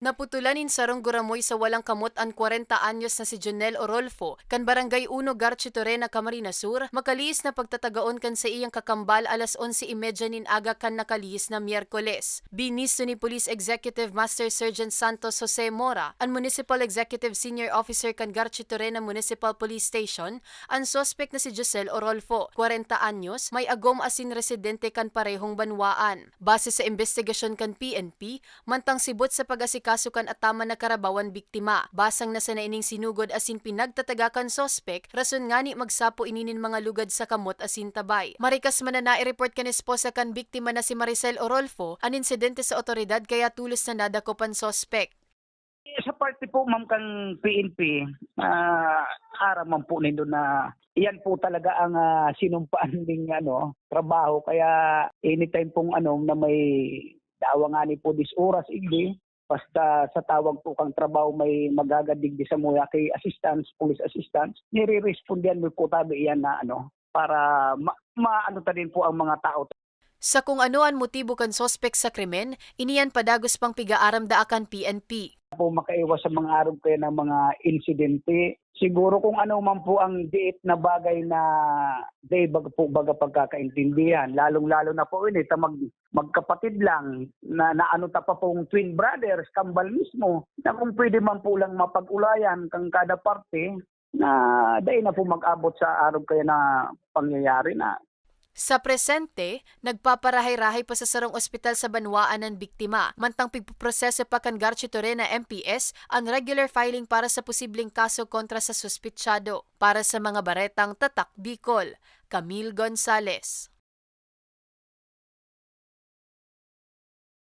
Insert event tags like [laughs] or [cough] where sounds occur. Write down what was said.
Naputulanin sa Guramoy sa walang kamot ang 40 anyos na si Jonel Orolfo, kan barangay 1 Garchi Torena, Camarines Sur, makaliis na pagtatagaon kan sa iyang kakambal alas 11.30 nin aga kan nakaliis na Miyerkules. Binisto ni Police Executive Master Sergeant Santos Jose Mora, ang Municipal Executive Senior Officer kan Garchi Torena Municipal Police Station, ang suspect na si Josel Orolfo, 40 anyos, may agom asin residente kan parehong banwaan. Base sa investigasyon kan PNP, mantang sibot sa pag-asikaso kan atama na karabawan biktima. Basang na sa naining sinugod asin pinagtatagakan sospek, rason nga ni magsapo ininin mga lugad sa kamot asin tabay. Marikas man na nai-report kan esposa kan biktima na si Maricel Orolfo, an insidente sa otoridad kaya tulos na nadako pan sospek. Sa party po, ma'am, kang PNP, ah ara man po nindo na iyan po talaga ang ah, sinumpaan [laughs] ding ano, trabaho. Kaya anytime pong ano na may dawa nga ni po dis oras igdi, basta sa tawag po kang trabaho may magagadig di sa muya kay assistance, police assistance, nire-respondihan mo po tabi iyan na ano, para ma, maano ta din po ang mga tao Sa kung ano ang motibo kan sospek sa krimen, iniyan padagos pang pigaaram daakan PNP. po makaiwas sa mga araw kayo ng mga insidente. Siguro kung ano man po ang diit na bagay na day baga po baga pagkakaintindihan. Lalong-lalo na po yun, ito mag, magkapatid lang na, na ano ta pa pong twin brothers, kambal mismo, na kung pwede man po lang mapag-ulayan kang kada parte na day na po mag-abot sa araw kayo na pangyayari na Sa presente, nagpaparahay-rahay pa sa sarong ospital sa Banwaan ng biktima. Mantang pigproseso pa kan Garchi Torena MPS ang regular filing para sa posibleng kaso kontra sa suspitsyado. Para sa mga baretang tatak Bicol, Camille Gonzales.